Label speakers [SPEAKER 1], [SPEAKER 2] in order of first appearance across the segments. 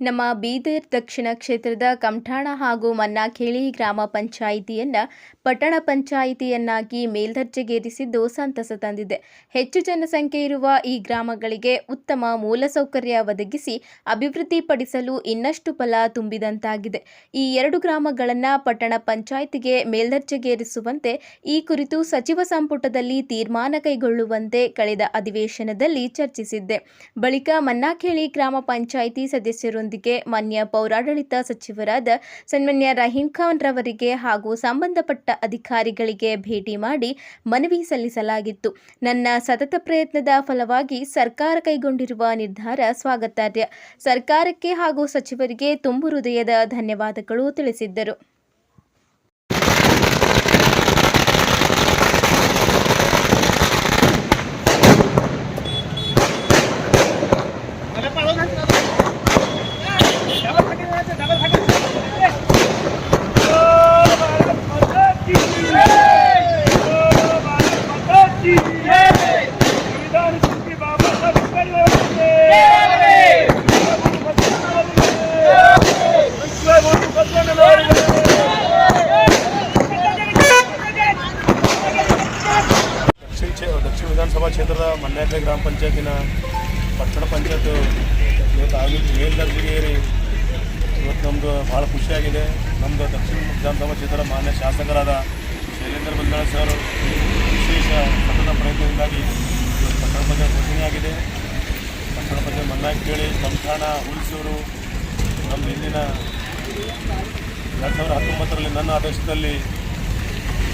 [SPEAKER 1] ನಮ್ಮ ಬೀದರ್ ದಕ್ಷಿಣ ಕ್ಷೇತ್ರದ ಕಂಠಾಣ ಹಾಗೂ ಮನ್ನಾಖೇಳಿ ಗ್ರಾಮ ಪಂಚಾಯಿತಿಯನ್ನು ಪಟ್ಟಣ ಪಂಚಾಯಿತಿಯನ್ನಾಗಿ ಮೇಲ್ದರ್ಜೆಗೇರಿಸಿದ್ದು ಸಂತಸ ತಂದಿದೆ. ಹೆಚ್ಚು ಜನಸಂಖ್ಯೆ ಇರುವ ಈ ಗ್ರಾಮಗಳಿಗೆ ಉತ್ತಮ ಮೂಲಸೌಕರ್ಯ ಒದಗಿಸಿ ಅಭಿವೃದ್ಧಿಪಡಿಸಲು ಇನ್ನಷ್ಟು ಫಲ ತುಂಬಿದಂತಾಗಿದೆ. ಈ ಎರಡು ಗ್ರಾಮಗಳನ್ನು ಪಟ್ಟಣ ಪಂಚಾಯಿತಿಗೆ ಮೇಲ್ದರ್ಜೆಗೇರಿಸುವಂತೆ ಈ ಕುರಿತು ಸಚಿವ ಸಂಪುಟದಲ್ಲಿ ತೀರ್ಮಾನ ಕೈಗೊಳ್ಳುವಂತೆ ಕಳೆದ ಅಧಿವೇಶನದಲ್ಲಿ ಚರ್ಚಿಸಿದ್ದೆ. ಬಳಿಕ ಮನ್ನಾಖೇಳಿ ಗ್ರಾಮ ಪಂಚಾಯಿತಿ ಸದಸ್ಯರೊಂದಿಗೆ ಮಾನ್ಯ ಪೌರಾಡಳಿತ ಸಚಿವರಾದ ಸನ್ಮಾನ್ಯ ರಹೀಂ ಖಾನ್ ರವರಿಗೆ ಹಾಗೂ ಸಂಬಂಧಪಟ್ಟ ಅಧಿಕಾರಿಗಳಿಗೆ ಭೇಟಿ ಮಾಡಿ ಮನವಿ ಸಲ್ಲಿಸಲಾಗಿತ್ತು. ನನ್ನ ಸತತ ಪ್ರಯತ್ನದ ಫಲವಾಗಿ ಸರ್ಕಾರ ಕೈಗೊಂಡಿರುವ ನಿರ್ಧಾರ ಸ್ವಾಗತಾರ್ಹ. ಸರ್ಕಾರಕ್ಕೆ ಹಾಗೂ ಸಚಿವರಿಗೆ ತುಂಬು ಹೃದಯದ ಧನ್ಯವಾದಗಳು ತಿಳಿಸಿದ್ದರು.
[SPEAKER 2] ವಿಧಾನಸಭಾ ಕ್ಷೇತ್ರದ ಮನ್ಯಾಕರೆ ಗ್ರಾಮ ಪಂಚಾಯತಿನ ಪಟ್ಟಣ ಪಂಚಾಯತ್ ಇವತ್ತು ಆಗಿದ್ದು ಮೇಲ್ದರ್ಜೆಗೆ ಏರಿ ಇವತ್ತು ನಮ್ಮದು ಭಾಳ ಖುಷಿಯಾಗಿದೆ. ನಮ್ಮದು ದಕ್ಷಿಣ ವಿಧಾನಸಭಾ ಕ್ಷೇತ್ರದ ಮಾನ್ಯ ಶಾಸಕರಾದ ಶೈಲೇಂದ್ರ ಬಂದಾಳ ಸರ್ ವಿಶೇಷ ಸತತ ಪ್ರಯತ್ನದಿಂದಾಗಿ ಇವತ್ತು ಪಟ್ಟಣ ಪಂಚಾಯತ್ ಘೋಷಣೆಯಾಗಿದೆ ಪಟ್ಟಣ ಪಂಚಾಯತ್ ಮನ್ನಾಗಿ ಕೇಳಿ ಸಂಸ್ಥಾನ ಹುಲ್ಸೂರು ನಮ್ಮ ಇಲ್ಲಿನ ಎರಡು ಸಾವಿರದ ಹತ್ತೊಂಬತ್ತರಲ್ಲಿ ನನ್ನ ಆದೇಶದಲ್ಲಿ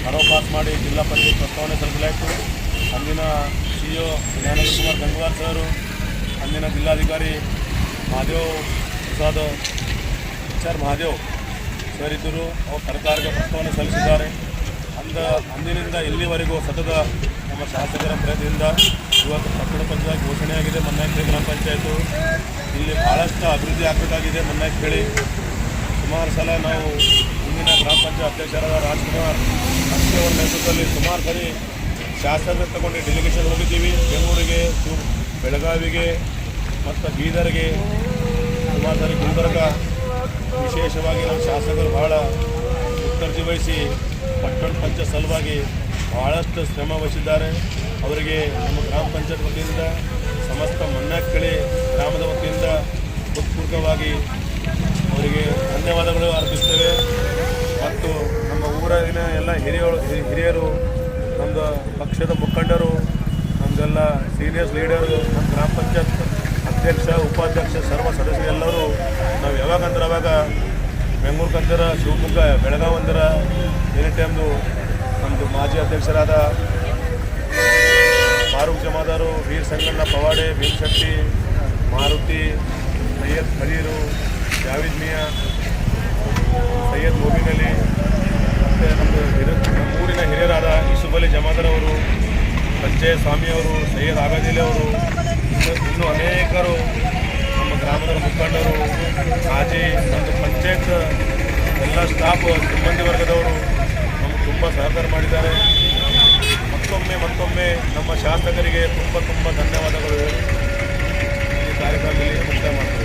[SPEAKER 2] ಹರೋ ಪಾಸ್ ಮಾಡಿ ಜಿಲ್ಲಾ ಪಂಚಾಯತ್ ಪ್ರಸ್ತಾವನೆ ಸಲ್ಲಿಸಲಾಯಿತು. ಅಂದಿನ C O Gyanendra Kumar Gangwar sir, ಅಂದಿನ ಜಿಲ್ಲಾಧಿಕಾರಿ ಮಹಾದೇವ್ ಪ್ರಸಾದ್ ಆರ್ ಮಹಾದೇವ್ ಸರ್ ಇದ್ದರು. ಅವರು ಸರ್ಕಾರಕ್ಕೆ ಪ್ರಸ್ತಾವನೆ ಸಲ್ಲಿಸಿದ್ದಾರೆ. ಅಂದ, ಅಂದಿನಿಂದ ಇಲ್ಲಿವರೆಗೂ ಸತತ ನಮ್ಮ ಶಾಸಕರ ಪ್ರಯತ್ನದಿಂದ ಇವತ್ತು ಪಟ್ಟಣ ಪಂಚಾಯತ್ ಘೋಷಣೆಯಾಗಿದೆ ಮನ್ನಾಕಿ ಗ್ರಾಮ ಪಂಚಾಯತು. ಇಲ್ಲಿ ಭಾಳಷ್ಟು ಅಭಿವೃದ್ಧಿ ಆಗಬೇಕಾಗಿದೆ ಮನ್ನಾಕಿ ಹೇಳಿ ಸುಮಾರು ಸಲ ನಾವು ಇಂದಿನ ಗ್ರಾಮ ಪಂಚಾಯತ್ ಅಧ್ಯಕ್ಷರಾದ ರಾಜ್ಕುಮಾರ್, ಅಷ್ಟೇ ಅವರ ನೇತೃತ್ವದಲ್ಲಿ ಸುಮಾರು ಸರಿ ಶಾಸಕರು ತಗೊಂಡು ಡೆಲಿಗೇಷನ್ ಹೋಗಿದ್ದೀವಿ. ಬೆಂಗಳೂರಿಗೆ ಬೆಳಗಾವಿಗೆ, ಮತ್ತು ಬೀದರ್ಗೆ. ಸುಮಾರು ಗುಲ್ಬರ್ಗ. ವಿಶೇಷವಾಗಿ ನಮ್ಮ ಶಾಸಕರು ಬಹಳ ಉತ್ತರ್ಜಿ ವಹಿಸಿ, ಪಟ್ಟಣ ಪಂಚಾಯತ್ ಸಲುವಾಗಿ ಭಾಳಷ್ಟು ಶ್ರಮ ವಹಿಸಿದ್ದಾರೆ. ಅವರಿಗೆ ನಮ್ಮ ಗ್ರಾಮ ಪಂಚಾಯತ್ ವತಿಯಿಂದ, ಸಮಸ್ತ ಮನ್ನಾಕಳಿ ಗ್ರಾಮದ ವತಿಯಿಂದ ಹೃತ್ಪೂರ್ವಕವಾಗಿ ಅವರಿಗೆ ಧನ್ಯವಾದಗಳು ಅರ್ಪಿಸ್ತೇವೆ. ಮತ್ತು ನಮ್ಮ ಊರಿನ ಎಲ್ಲ ಹಿರಿಯರು ಹಿರಿಯರು ನಮ್ಮದು ಪಕ್ಷದ ಮುಖಂಡರು ನಮ್ಮದೆಲ್ಲ ಸೀನಿಯರ್ಸ್ ಲೀಡರು ನಮ್ಮ ಗ್ರಾಮ ಪಂಚಾಯತ್ ಅಧ್ಯಕ್ಷ, ಉಪಾಧ್ಯಕ್ಷ, ಸರ್ವ ಸದಸ್ಯರೆಲ್ಲರೂ ನಾವು ಯಾವಾಗ ಅಂದ್ರೆ ಅವಾಗ ಬೆಂಗಳೂರು ಕಂದಿರ, ಶಿವಮೊಗ್ಗ, ಬೆಳಗಾವಿ ಅಂದರ ಏನೇ ಟೈಮ್ದು ನಮ್ಮದು ಮಾಜಿ ಅಧ್ಯಕ್ಷರಾದ ಫಾರೂಕ್ ಜಮಾದಾರು, ವೀರ್ ಸಂಗಣ್ಣ ಪವಾಡೆ ಭೀಮಶೆಟ್ಟಿ ಮಾರುತಿ, ಸೈಯದ್ ಖಲೀರು ಜಾವಿದ್ ಮಿಯಾ, ಸೈಯದ್ ಮೊಬಿನ್ ಅಲಿ ಮತ್ತು ನಮ್ಮದು ಹಿರಿಯ ಊರಿನ ಹಿರಿಯರಾದ ಇಸುಬಲಿ ಜಮಾದರ್ ಅವರು ಸ್ವಾಮಿ ಅವರು, ಸೈಯದ್ ಆಗಾದಿಲೆ ಅವರು, ಇನ್ನು ಅನೇಕರು ನಮ್ಮ ಗ್ರಾಮದ ಮುಖಂಡರು, ಮಾಜಿ ಮತ್ತು ಪಂಚಾಯತ್ ಎಲ್ಲ ಸ್ಟಾಫ್ ಸಿಬ್ಬಂದಿ ವರ್ಗದವರು ನಮಗೆ ತುಂಬ ಸಹಕಾರ ಮಾಡಿದ್ದಾರೆ. ಮತ್ತೊಮ್ಮೆ ಮತ್ತೊಮ್ಮೆ ನಮ್ಮ ಶಾಸಕರಿಗೆ ತುಂಬ ತುಂಬ ಧನ್ಯವಾದಗಳು. ಈ ಕಾರ್ಯಕ್ರಮದಲ್ಲಿ ಮುಕ್ತಾಯ ಮಾಡ್ತೇವೆ